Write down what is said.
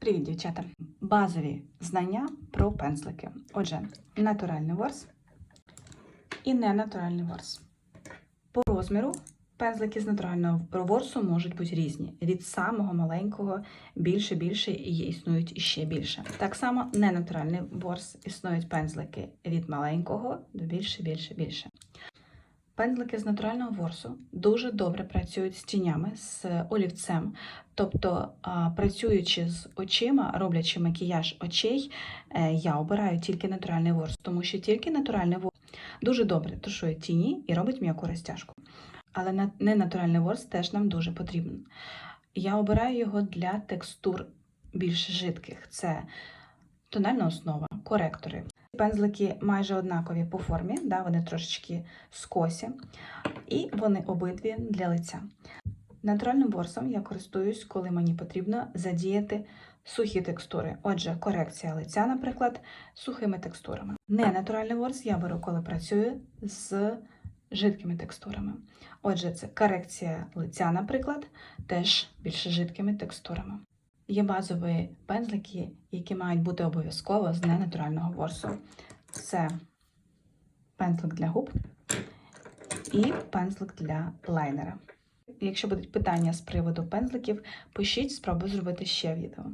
Привіт, дівчата! Базові знання про пензлики. Отже, натуральний ворс і ненатуральний ворс. По розміру пензлики з натурального ворсу можуть бути різні. Від самого маленького більше більше і існують іще більше. Так само ненатуральний ворс існують пензлики від маленького до більше, більше, більше. Пензлики з натурального ворсу дуже добре працюють з тінями, з олівцем. Тобто, працюючи з очима, роблячи макіяж очей, е, я обираю тільки натуральний ворс, тому що тільки натуральний ворс дуже добре тушує тіні і робить м'яку розтяжку. Але на- ненатуральний ворс теж нам дуже потрібен. Я обираю його для текстур більш жидких. Це тональна основа, коректори. Пензлики майже однакові по формі, да, вони трошечки скосі, і вони обидві для лиця. Натуральним ворсом я користуюсь, коли мені потрібно задіяти сухі текстури. Отже, корекція лиця, наприклад, сухими текстурами. Ненатуральний ворс я беру, коли працюю з жидкими текстурами. Отже, це корекція лиця, наприклад, теж більш жидкими текстурами. Є базові пензлики, які мають бути обов'язково з ненатурального ворсу. Це пензлик для губ і пензлик для лайнера. Якщо будуть питання з приводу пензликів, пишіть, спробую зробити ще відео.